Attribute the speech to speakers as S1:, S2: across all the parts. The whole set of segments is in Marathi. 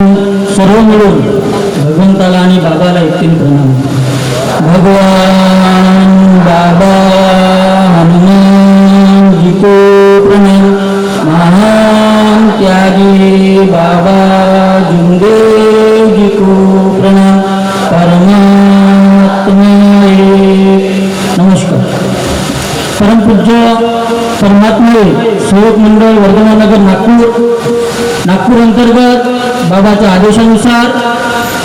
S1: सर्व मिळून भगवंताला आणि बाबाला एकतीन प्रणाम. भगवान बाबा. बाबाच्या आदेशानुसार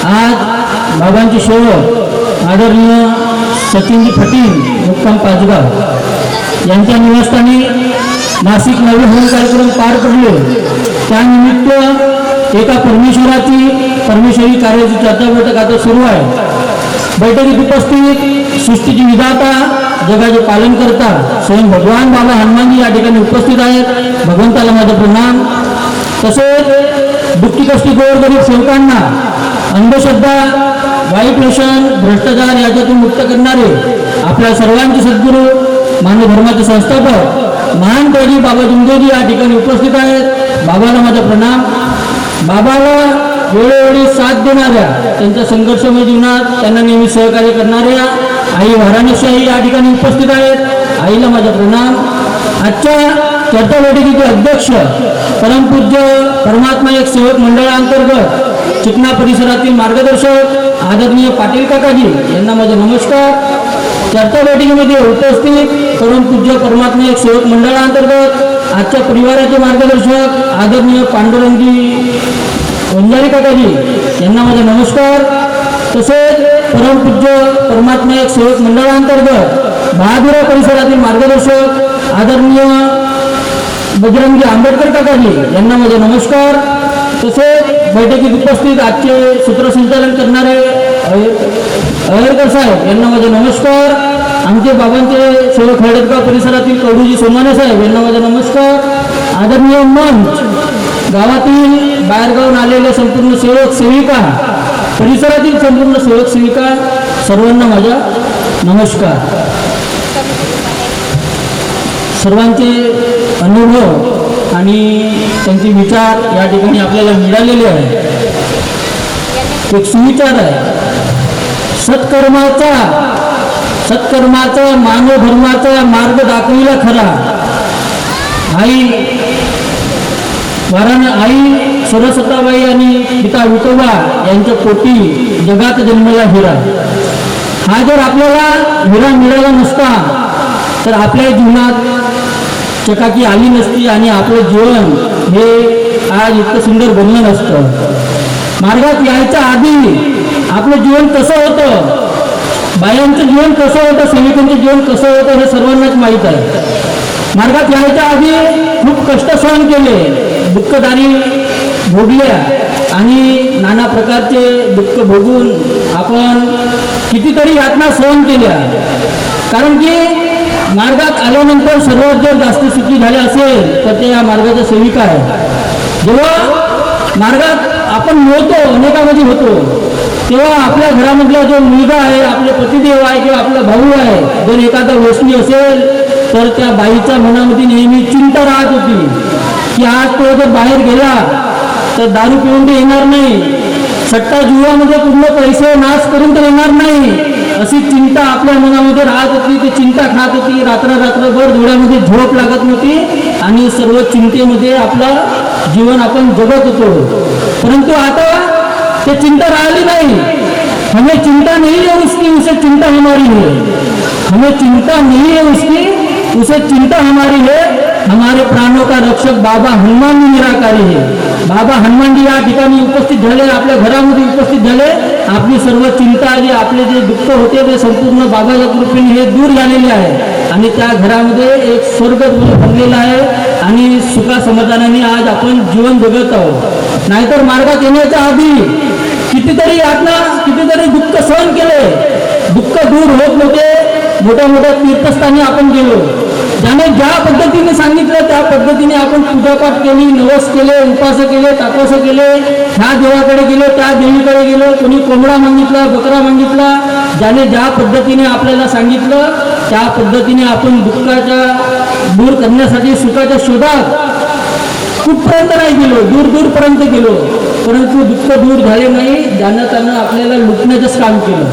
S1: आज बाबांचे सेवक आदरणीय सचिनजी फटील मुक्काम पाचगाव यांच्या निवासस्थानी नाशिक नवी होम कार्यक्रम पार पडले. त्यानिमित्त एका परमेश्वराची परमेश्वरी कार्याची चर्चा बैठक आता सुरू आहे. बैठकीत उपस्थित सृष्टीची विधाता जगाचे पालन करता स्वयं भगवान बाबा हनुमानजी या ठिकाणी उपस्थित आहेत. भगवंताला माझा प्रणाम. तसेच दुःखी कष्टी गोरगरीब सेवकांना अंधश्रद्धा वाईट व्यसन भ्रष्टाचार याच्यातून मुक्त करणारे आपल्या सर्वांचे सद्गुरू मानव धर्माचे संस्थापक महान त्यागी बाबा जुंदेजी या ठिकाणी उपस्थित आहेत. बाबाला माझा प्रणाम. बाबाला वेळोवेळी साथ देणाऱ्या त्यांच्या संघर्षमय जीवनात त्यांना नेहमी सहकार्य करणाऱ्या आई वाराणसी या ठिकाणी उपस्थित आहेत. आईला माझा प्रणाम. आजच्या श्रद्धा बैठकीचे अध्यक्ष परमपूज्य परमात्मा एक सेवक मंडळांतर्गत चिकना परिसरातील मार्गदर्शक आदरणीय पाटील काकाजी यांना माझे नमस्कार. चर्चा बैठकीमध्ये उपस्थित परमपूज्य परमात्मा एक सेवक मंडळाअंतर्गत आजच्या परिवाराचे मार्गदर्शक आदरणीय पांडुरंगी वंजारी काकाजी यांना माझे नमस्कार. तसेच परमपूज्य परमात्मा एक सेवक मंडळांतर्गत बहादुरा परिसरातील मार्गदर्शक आदरणीय बजरंगी आंबेडकर काकाजी यांना माझा नमस्कार. तसेच बैठकीत उपस्थित आजचे सूत्रसंचालन करणारे अहेरकर साहेब यांना माझा नमस्कार. आमचे बाबांचे सेवक हळदगाव परिसरातील कवडूजी सोमाने साहेब यांना माझा नमस्कार. आदरणीय मंच गावातील बाहेरगावून आलेले संपूर्ण सेवक सेविका परिसरातील संपूर्ण सेवक सेविका सर्वांना माझा नमस्कार. सर्वांचे अनुभव आणि त्यांचे विचार या ठिकाणी आपल्याला मिळालेले आहे. एक सुविचार आहे. सत्कर्माचा सत्कर्माचा मानव धर्माचा मार्ग दाखविला खरा. आई वाराण आई सरस्वताबाई आणि पिता विठोबा यांच्या पोटी जगात जन्मला हिरा. हा जर आपल्याला हिरा मिळाला नसता तर आपल्या जीवनात चकाकी आली नसती आणि आपलं जीवन हे आज इतकं सुंदर बनलं नसतं. मार्गात यायच्या आधी आपलं जीवन कसं होतं? बायांचं जीवन कसं होतं? सैनिकांचं जीवन कसं होतं? हे सर्वांनाच माहीत आहे. मार्गात यायच्या आधी खूप कष्ट सहन केले दुःखदारी भोगल्या आणि नाना प्रकारचे दुःख भोगून आपण कितीतरी यातना सहन केल्या. कारण की मार्गात आल्यानंतर सर्वात जर जास्त सुखी झाले असेल तर ते या मार्गाच्या सेविका आहे. जेव्हा मार्गात आपण मिळतो अनेकामध्ये होतो तेव्हा आपल्या घरामधला जो मुलगा आहे आपले पतिदेव आहे किंवा आपला भाऊ आहे जर एखादा व्यसनी असेल तर त्या बाईच्या मनामध्ये नेहमी चिंता राहत होती की आज तो जर बाहेर गेला तर दारू पिऊन ते येणार नाही. सट्टा जुवामध्ये पूर्ण पैसे नाश करून तर येणार नाही. अशी चिंता आपल्या मनामध्ये राहत होती ती चिंता खात होती. रात्र रात्रभर डोळ्यामध्ये झोप लागत नव्हती आणि सर्व चिंतेमध्ये आपलं जीवन आपण जगत होतो. परंतु आता ते चिंता राहिली नाही. हमें चिंता नहीं है उसकी उसे चिंता हमारी है. हमें चिंता नहीं है उसकी उसे चिंता हमारी है. हमारे प्राणों का रक्षक बाबा हनुमान निराकारी है. बाबा हनुमान जी या ठिकाणी उपस्थित झाले आपल्या घरामध्ये उपस्थित झाले आपली सर्व चिंता आणि आपले जे दुःख होते ते संपूर्ण बाबाच्या कृपेने हे दूर झालेले आहे. आणि त्या घरामध्ये एक स्वर्ग बनलेला आहे आणि सुखा समाधानाने आज आपण जीवन जगत आहोत. नाहीतर मार्गात येण्याच्या आधी कितीतरी यातना कितीतरी दुःख सहन केले. दुःख दूर होत नव्हते मोठ्या मोठ्या तीर्थस्थानी आपण गेलो. ज्याने ज्या पद्धतीने सांगितलं त्या पद्धतीने आपण पूजापाठ केली नवस केले उपास केले तापस केले ह्या देवाकडे गेलो त्या देवीकडे गेलो कोणी कोंबडा मागितला बकरा मागितला ज्याने ज्या पद्धतीने आपल्याला सांगितलं त्या पद्धतीने आपण दुःखाच्या दूर करण्यासाठी सुखाच्या शोधात कुठपर्यंत नाही गेलो दूर दूरपर्यंत गेलो परंतु दुःख दूर झाले नाही ज्यानं त्यानं आपल्याला लुटण्याचंच काम केलं.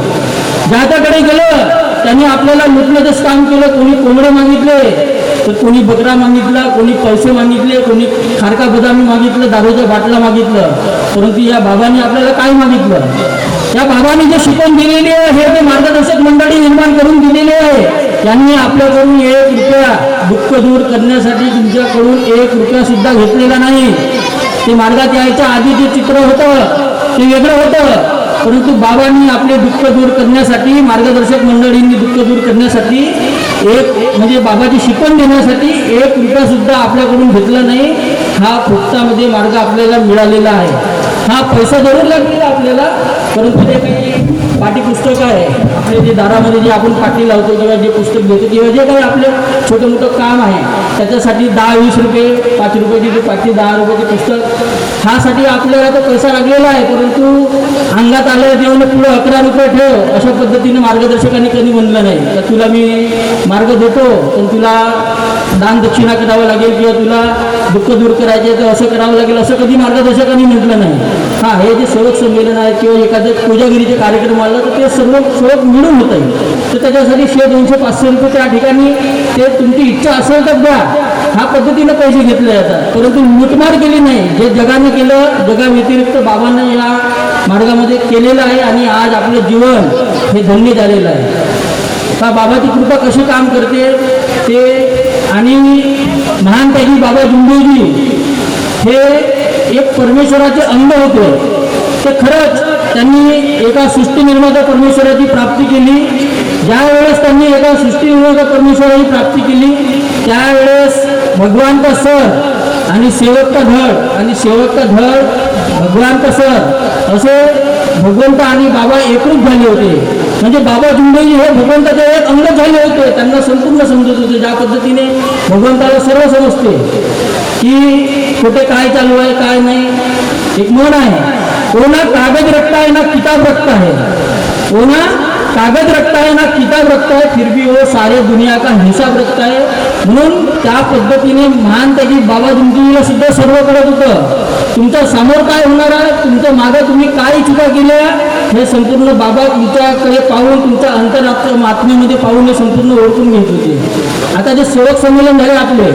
S1: ज्याच्याकडे गेलं त्यांनी आपल्याला लुटण्याचंच काम केलं कोणी कोंबडे मागितले तर कोणी बकरा मागितला कोणी पैसे मागितले कोणी खारका बदामी मागितलं दारूच्या बाटला मागितलं. परंतु या बाबांनी आपल्याला काय मागितलं? या बाबांनी जे शिकवून दिलेली आहे हे ते मार्गदर्शक मंडळी निर्माण करून दिलेली आहे. त्यांनी आपल्याकडून एक रुपया दुःख दूर करण्यासाठी तुमच्याकडून एक रुपया सुद्धा घेतलेला नाही. ते मार्गात यायच्या आधी जे चित्र होतं ते वेगळं होतं. परंतु बाबांनी आपले दुःख दूर करण्यासाठी मार्गदर्शक मंडळींनी दुःख दूर करण्यासाठी एक म्हणजे बाबाची शिकवण देण्यासाठी एक रुपया सुद्धा आपल्याकडून घेतला नाही. हा फुकटामध्ये मार्ग आपल्याला मिळालेला आहे. हा पैसा जरूर लागलेला आपल्याला परंतु ते काही पाठ्यपुस्तक आहे. आपले जे दारामध्ये जे आपण पाठी लावतो किंवा जे पुस्तक घेतो किंवा जे काही आपलं छोटं मोठं काम आहे त्याच्यासाठी दहा वीस रुपये पाच रुपयाची जी पाठी दहा रुपयाचे पुस्तक ह्यासाठी आपल्याला तो पैसा लागलेला आहे परंतु अंगात आलं देऊन पुढे अकरा रुपये ठेव अशा पद्धतीने मार्गदर्शकांनी कधी म्हणलं नाही. तर तुला मी मार्ग देतो पण तुला दान दक्षिणा करावं लागेल किंवा तुला दुःख दूर करायचे तर असं करावं लागेल असं कधी मार्गदर्शकांनी म्हटलं नाही. हा हे जे सेवक संमेलन आहे किंवा एखादं पूजागिरीचे कार्यक्रम आला तर ते सर्व सेवक मिळून होत आहे. तर त्याच्यासाठी शे दोनशे पाचशे रुपये त्या ठिकाणी ते तुमची इच्छा असेल तर द्या. ह्या पद्धतीनं पैसे घेतले जातात. परंतु लुटमार केली नाही. जे जगाने केलं जगाव्यतिरिक्त बाबांना या मार्गामध्ये केलेलं आहे आणि आज आपलं जीवन हे धन्य झालेलं आहे. का बाबाची कृपा कशी काम करते ते आणि महानपैकी बाबा जुंबेजी हे एक परमेश्वराचे अंग होते. ते खरंच त्यांनी एका सृष्टीनिर्माता परमेश्वराची प्राप्ती केली. ज्यावेळेस त्यांनी एका सृष्टीनिर्माता परमेश्वराची प्राप्ती केली त्यावेळेस भगवान का सर? आणि सेवक का धड? आणि सेवक का धड? भगवान का सर? असे भगवंत आणि बाबा एकरूप झाले होते. म्हणजे बाबा जुंबेजी हे भगवंताचे एक अंग झाले होते. त्यांना संपूर्ण समजत होते. ज्या पद्धतीने भगवंताला सर्व समजते की कुठे काय चालू आहे काय नाही. एक म्हण आहे कोणा कागद रखता है ना किताब रखता है कोणा कागद रखता है ना किताब रखता है फिर भी वो सारे दुनिया का हिसाब रखता है. म्हणून त्या पद्धतीने महान त्याची बाबा जुंबेजीला सुद्धा सर्व करत होतं. तुमच्यासमोर काय होणार आहे? तुमच्या मागे तुम्ही काय चुका केल्या? हे संपूर्ण बाबा तुमच्याकडे पाहून तुमच्या अंतरात्म मातमीमध्ये पाहून हे संपूर्ण ओळखून घेत होते. आता जे सेवक संमेलन झाले आपले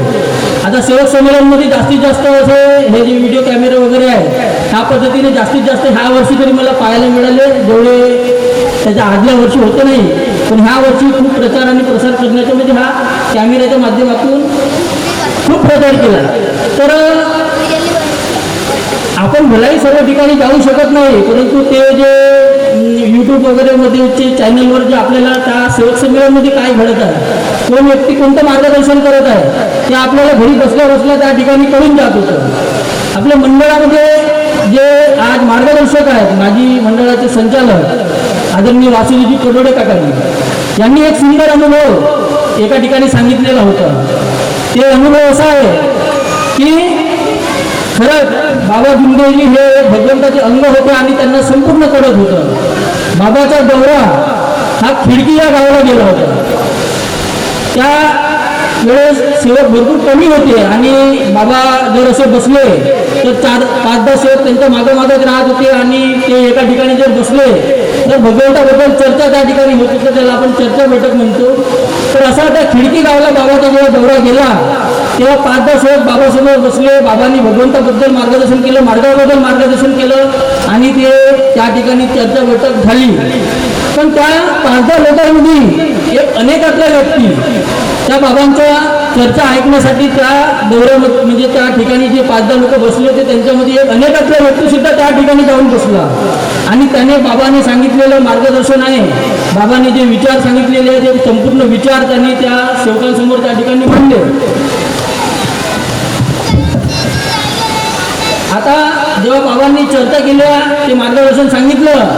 S1: आता सेवक संमेलनमध्ये जास्तीत जास्त असे हे जे व्हिडिओ कॅमेरे वगैरे आहे ह्या पद्धतीने जास्तीत जास्त ह्या वर्षी तरी मला पाहायला मिळाले. जेवढे त्याच्या आदल्या वर्षी होतं नाही पण ह्या वर्षी खूप प्रचार आणि प्रसार करण्याच्या म्हणजे हा कॅमेऱ्याच्या माध्यमातून खूप प्रचार केला. तर आपण भलाही सर्व ठिकाणी जाऊ शकत नाही परंतु ते जे यूट्यूब वगैरेमध्येचे चॅनलवर जे आपल्याला त्या सेवक संमेलनमध्ये काय घडत आहे कोण व्यक्ती कोणतं मार्गदर्शन करत आहे ते आपल्याला घरी बसल्या बसल्या त्या ठिकाणी कळून जात होतं. आपल्या मंडळामध्ये जे आज मार्गदर्शक आहेत माजी मंडळाचे संचालक आदरणीय वासुदेवजी कडोडे काकांनी. यांनी एक सुंदर अनुभव एका ठिकाणी सांगितलेला होता. ते अनुभव असा आहे की खरंच बाबा जुंदेजी हे भगवंताचे अंग होते आणि त्यांना संपूर्ण करत होतं. बाबाचा दौरा हा खिडकी या गावाला गेला होता. त्या वेळेस सेवक भरपूर कमी होते आणि बाबा जर असे बसले तर चार पाच दहा सेवक त्यांच्या मागं राहत होते आणि ते एका ठिकाणी जर बसले तर भगवंताबद्दल चर्चा त्या ठिकाणी होती तर त्याला आपण चर्चा बैठक म्हणतो. तर असा त्या खिडकी गावाला बाबाचा जेव्हा दौरा गेला तेव्हा पाच दहा सेवक बाबासमोर बसले. बाबांनी भगवंताबद्दल मार्गदर्शन केलं मार्गाबद्दल मार्गदर्शन केलं आणि ते त्या ठिकाणी चर्चा बैठक झाली. पण त्या पाच दहा लोकांमध्ये एक अनेकातल्या व्यक्ती त्या बाबांचा चर्चा ऐकण्यासाठी त्या दौऱ्या म्हणजे त्या ठिकाणी जे पाच दहा लोक बसले होते त्यांच्यामध्ये एक अनेकातला व्यक्ती सुद्धा त्या ठिकाणी जाऊन बसला. आणि त्याने बाबाने सांगितलेलं मार्गदर्शन आहे. बाबांनी जे विचार सांगितलेले आहे ते संपूर्ण विचार त्यांनी त्या सेवकांसमोर त्या ठिकाणी मांडले. आता जेव्हा बाबांनी चर्चा केल्या ते मार्गदर्शन सांगितलं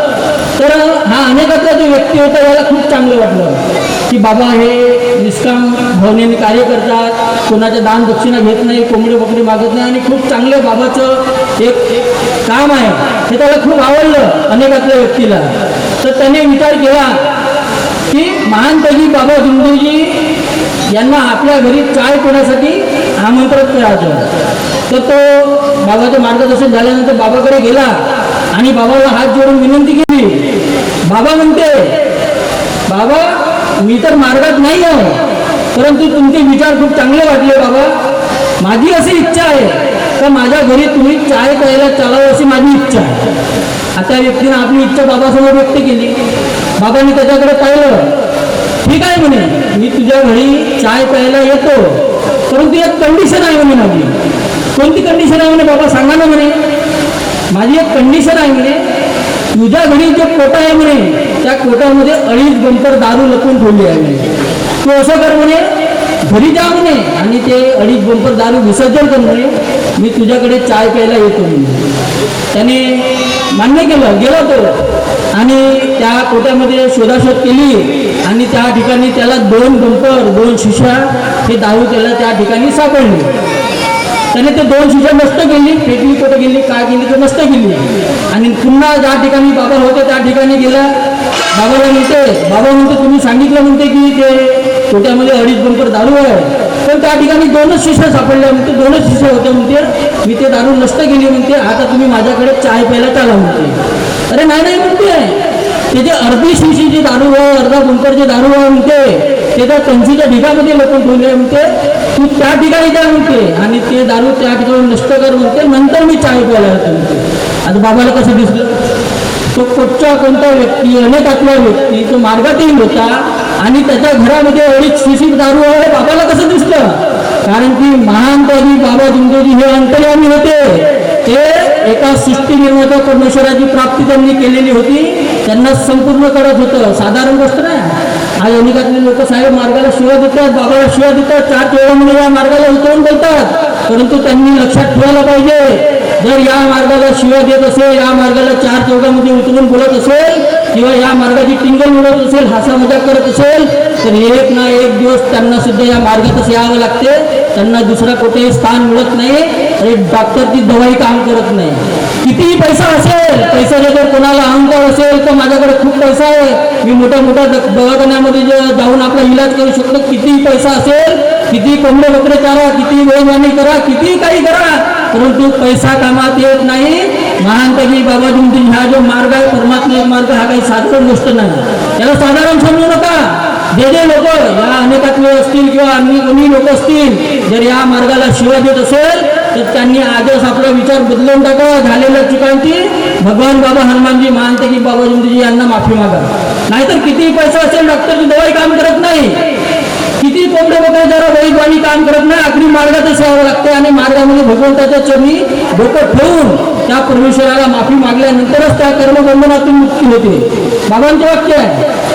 S1: तर हा अनेकातला जो व्यक्ती होता याला खूप चांगलं वाटलं. की बाबा हे निष्काम भावनेने कार्य करतात कोणाच्या दान दक्षिणा घेत नाही कोंबडी बकरी मागत नाही आणि खूप चांगलं बाबाचं एक काम आहे. हे त्याला खूप आवडलं अनेकातल्या व्यक्तीला. तर त्याने विचार केला की महानपैकी बाबा जुंदेजी यांना आपल्या घरी चाय पिण्यासाठी आमंत्रित करायचं. तर तो बाबाचं मार्गदर्शन झाल्यानंतर बाबाकडे गेला आणि बाबाला हात जोडून विनंती केली. बाबा म्हणते बाबा मी तर मार्गात नाही आहे. परंतु तुमचे विचार खूप चांगले वाटले बाबा. माझी अशी इच्छा आहे. तर माझ्या घरी तुम्ही चाय प्यायला चालावं अशी माझी इच्छा आहे. आता व्यक्तीनं आपली इच्छा बाबासमोर व्यक्त केली. बाबांनी त्याच्याकडे पाहिलं. ठीक आहे म्हणे मी तुझ्या घरी चाय प्यायला येतो. परंतु एक कंडिशन आहे म्हणे माझी. कोणती कंडिशन आहे म्हणे बाबा सांगा ना म्हणे. माझी एक कंडिशन आहे म्हणे तुझ्या घरी जे कोटा आहे म्हणे त्या कोटामध्ये अडीच गंतर दारू लपून ठेवली आहे. तू असं कर म्हणे घरी जा म्हणे आणि ते अडीच बंपर दारू विसर्जन कर म्हणे मी तुझ्याकडे चाय प्यायला येतो म्हणे त्याने मान्य केलं गेला तो. आणि त्या कोट्यामध्ये शोधाशोध केली आणि त्या ठिकाणी त्याला दोन बंपर दोन शिशा हे दारू त्याला त्या ठिकाणी सापडली. त्याने ते दोन शिशा नष्ट केली फेकली कुठं गेली काय केली ते नष्ट केली. आणि पुन्हा ज्या ठिकाणी बाबा होते त्या ठिकाणी गेला बाबा म्हणते बाबा म्हणते तुम्ही सांगितलं म्हणते की ते छोट्यामध्ये अडीच बंपर दारू आहे. पण त्या ठिकाणी दोनच शिष्य सापडल्या म्हणते दोनच शिशा होत्या म्हणते. मी ते दारू नष्ट केली म्हणते आता तुम्ही माझ्याकडे चाय प्यायला चाला म्हणते. अरे नाही नाही म्हणते. ते जे अर्धी शिशी जी दारू आहे अर्धा बुंकर जे दारू आहे म्हणते ते त्या कंशीच्या ढिगामध्ये लपून ठेवले म्हणते. तू त्या ठिकाणी जा म्हणते. आणि ते दारू त्या ठिकाणी नष्ट कर म्हणते. नंतर मी चाय प्यायला येतो म्हणते. आता बाबाला कसं दिसलं? तो कुठचा कोणता व्यक्ती अनेकातला व्यक्ती तो मार्गातही होता आणि त्याच्या घरामध्ये अडीच शिशी दारू आहे बाबाला कसं दिसतं? कारण की महान बाबा जिंदोजी हे अंतर्यामी होते. ते एका सृष्टी निर्माता परमेश्वराची प्राप्ती त्यांनी केलेली होती. त्यांना संपूर्ण करत होतं. साधारण गोष्ट नाही. आज अनेकातले लोक साहेब मार्गाला शिवा देतात बाबाला शिवा देतात चार चोळामध्ये या मार्गाला उतरून बोलतात. परंतु त्यांनी लक्षात ठेवायला पाहिजे जर या मार्गाला शिवा देत असेल या मार्गाला चार चौकामध्ये उतरून बोलत असेल किंवा या मार्गाची टिंगल मिळत असेल हासा मजा करत असेल तर एक ना एक दिवस त्यांना सुद्धा या मार्गातच यावं लागते. त्यांना दुसरा कुठेही स्थान मिळत नाही. आणि डॉक्टरची दवाई काम करत नाही. कितीही पैसा असेल पैशाचा जर कोणाला अहंकार असेल तर माझ्याकडे खूप पैसा आहे. मी मोठ्या मोठ्या दवाखान्यामध्ये जे जाऊन आपला इलाज करू शकतो. कितीही पैसा असेल किती कोंबडे वगैरे करा किती वेळवाणी करा किती काही करा परंतु पैसा कामात येत नाही. महान बाबाजींची हा जो मार्ग आहे परमात्मा मार्ग हा काही साधारण गोष्ट नाही. याला साधारण समजू नका. जे जे लोक या अनेकातले असतील किंवा अन्य कोणी लोक असतील जर या मार्गाला शिवा देत असेल तर त्यांनी आजच आपला विचार बदलून टाका. झालेल्या चुकांची भगवान बाबा हनुमानजी महानते की बाबा जिंदूजी यांना माफी मागा. नाहीतर किती पैसा असेल डॉक्टरची दवाई काम करत नाही. किती कोंबडे वगैरे जरा वैद्वानी काम करत नाही आखरी मार्गातच यावं लागते आणि मार्गामध्ये भगवंताच्या चरणी डोकं ठेवून त्या परमेश्वराला माफी मागल्यानंतरच त्या कर्मबंधनातून मुक्ती होते. बाबांचे वाक्य आहे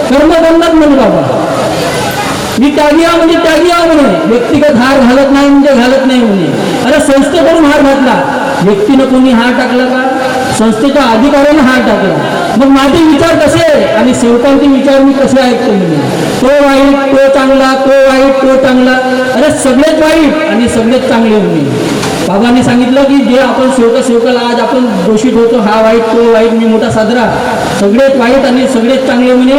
S1: कर्मबंधन म्हणजे बाबा. मी त्यागी आहे म्हणजे त्यागी आहे म्हणे व्यक्तिगत हार घालत नाही म्हणजे घालत नाही म्हणे. अरे संस्थेकडून हार घातला. व्यक्तीनं कोणी हार टाकला का? संस्थेच्या अधिकाऱ्यानं हार टाकला. मग माझे विचार कसे? आणि सेवकांचे विचार मी कसे ऐकतो मी तो वाईट तो चांगला तो वाईट तो चांगला. अरे सगळेच वाईट आणि सगळेच चांगले म्हणे. बाबांनी सांगितलं की जे आपण शेवट सेवकाला आज आपण दोषित होतो हा वाईट तो वाईट मी मोठा साजरा. सगळेच वाईट आणि सगळेच चांगले म्हणे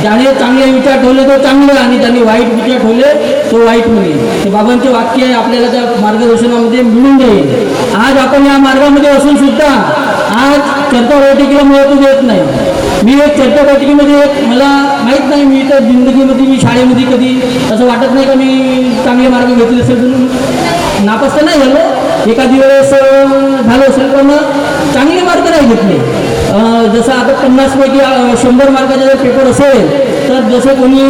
S1: ज्याने चांगले विचार ठेवले तो चांगले आणि ज्याने वाईट विचार ठेवले तो वाईट म्हणे. ते बाबांचे वाक्य आहे आपल्याला त्या मार्गदर्शनामध्ये मिळून जाईल. आज आपण या मार्गामध्ये असून सुद्धा आज चर्चा बैठकीला महत्त्व देत नाही. मी एक चर्चा बैठकीमध्ये एक मला माहीत नाही मी तर जिंदगीमध्ये मी शाळेमध्ये कधी असं वाटत नाही का मी चांगले मार्ग घेतले असेल नापास तर नाही झालं. एखादी वेळेस झालं असेल पण चांगले मार्क नाही घेतले जसं आता पन्नासपैकी शंभर मार्काचा जर पेपर असेल तर जसं कोणी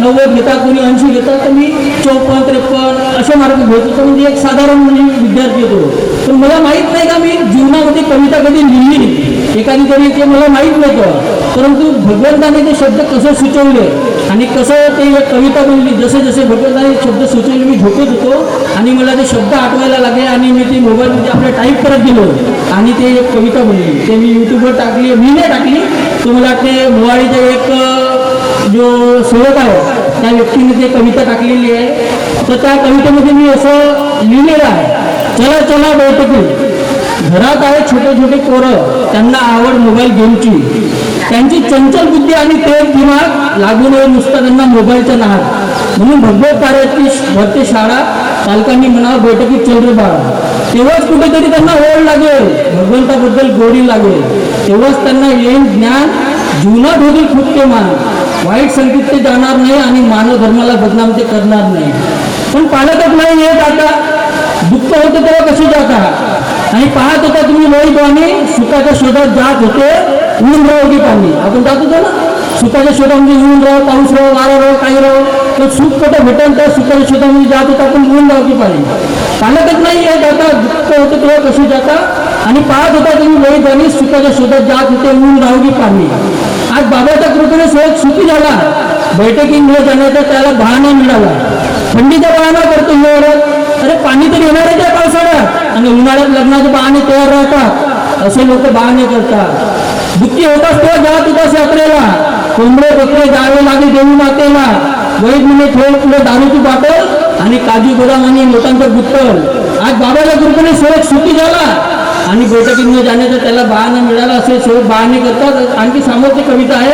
S1: नव्वद घेतात कोणी ऐंशी घेतात तर मी चौपन्न त्रेपन्न असे मार्क घेत होतो. म्हणजे एक साधारण म्हणजे विद्यार्थी होतो. पण मला माहीत नाही का मी जीवनामध्ये कविता कधी लिहिली एखादी तरी ते मला माहीत नव्हतं. परंतु भगवंताने ते शब्द कसं सुचवले आणि कसं ते एक कविता बनली जसे जसे भगवंताने शब्द सुचवले मी झोपत होतो आणि मला ते शब्द आठवायला लागले आणि मी ते मोबाईलमध्ये आपल्या टाईप करत गेलो आणि ते एक कविता बनली. ते मी यूट्यूबवर टाकली मी नाही टाकली. तुम्हाला मला मोवाळीचा एक जो सेवक आहे त्या व्यक्तीने ते कविता टाकलेली आहे. तर त्या कवितेमध्ये मी असं लिहिलेलं आहे. चला चला बैठकी घरात आहे छोटे छोटे पोरं त्यांना आवड मोबाईल गेमची त्यांची चंचल बुद्धी आणि ते दिमाग लागू नये नुसता त्यांना मोबाईलचा नाद म्हणून भगवत कार्याची भरते शाळा पालकांनी म्हणावं बैठकीत चंद्र बाळा. तेव्हाच कुठेतरी त्यांना ओढ लागेल भगवंताबद्दल गोडी लागेल. तेव्हाच त्यांना येईल ज्ञान जीवनात होतील खूप ते मान. वाईट संगीत ते जाणार नाही आणि मानव धर्माला बदनाम ते करणार नाही. पण पालकच नाही येत आता. दुःख होतं तेव्हा कसे जाता? आणि पाहत होता तुम्ही लोहित आणि सुखाच्या शोधात जात होते ऊन राहो की पाणी आपण जात होतो ना? सुखाच्या शोधामध्ये ऊन राहो पाऊस राहो वारा राहो काही राहो तर सुख कुठं भेटेल तर सुखाच्या शोधामध्ये जात होता आपण ऊन राहो की पाणी पाण्यातच नाही येत जाता दुःख होतं तेव्हा कसे जाता? आणि पाहत होता तुम्ही लोहित आणि सुखाच्या शोधात जात होते ऊन राहो की पाणी आज बाबाच्या कृपेने सहज सुखी झाला. बैठकीमुळे जाण्याचा त्याला बहाणा मिळाला. थंडीचा बहाणा करतो हिवाळ्यात अरे पाणी तर येणार आहे त्या पावसाळ्यात. आणि उन्हाळ्यात लग्नाचे बहाणे तयार राहतात. असे लोक बहाणे करतात. दुःखी होताच तेव्हा जात होतास यात्रेला. कोंबडे बकरे जावे लागे देऊ मातेला. वैद म्हणे थोडं पुढे दारूची बाटल आणि काजू बदाम आणि लोटांचं गुत्तल. आज बाबाच्या कृपेने सेवक सुखी झाला. आणि बैठकीमध्ये जाण्याचा त्याला बहाणा मिळाला असे सेवक बहाणे करतात. आणखी सामोरची कविता आहे.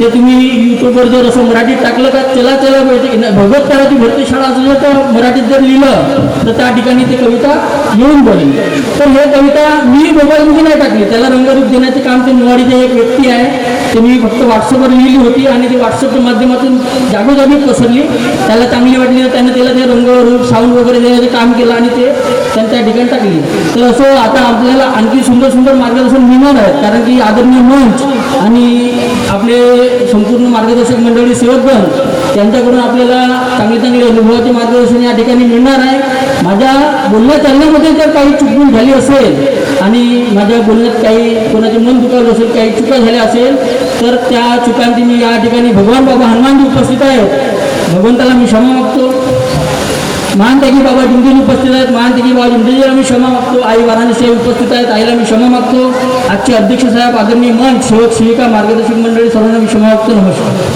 S1: ते तुम्ही युट्यूबवर जर असं मराठीत टाकलं का त्याला त्याला बैठक भगवत कराची भरती शाळा असू तर मराठीत जर लिहिलं तर त्या ठिकाणी ती कविता येऊन पडेल. तर हे कविता मी मोबाईलमध्ये नाही टाकली. त्याला रंगरूप देण्याचे काम ते निवाडीचे एक व्यक्ती आहे. ते मी फक्त व्हॉट्सअपवर लिहिली होती आणि ती व्हॉट्सअपच्या माध्यमातून जागोजागी पसरली. त्याला चांगली वाटली तर त्यानं त्याला ते रंगरूप साऊंड वगैरे देण्याचं काम केलं आणि ते त्यांनी त्या ठिकाणी टाकली. तर असं आता आपल्याला आणखी सुंदर सुंदर मार्गदर्शन मिळणार आहे. कारण की आदरणीय मंच आणि आपले संपूर्ण मार्गदर्शक मंडळी सेवकगण त्यांच्याकडून आपल्याला चांगले चांगले अनुभवाचे मार्गदर्शन या ठिकाणी मिळणार आहे. माझ्या बोलण्या चालण्यामध्ये जर काही चुकून झाली असेल आणि माझ्या बोलण्यात काही कोणाचे मन दुखावलं असेल काही चुका झाल्या असेल तर त्या चुकांची मी या ठिकाणी भगवान बाबा हनुमानजी उपस्थित आहेत. भगवंताला मी क्षमा मागतो. महानतेगी बाबा जिंदगी उपस्थित आहेत. महानतेगी बाबा जिंदगीला मी क्षमा मागतो. आई वाराने साहेब उपस्थित आहेत. आईला मी क्षमा मागतो. आजचे अध्यक्ष साहेब आदरणीय मंच सेवक सेविका मार्गदर्शक मंडळी सर्वांना मी नमस्कार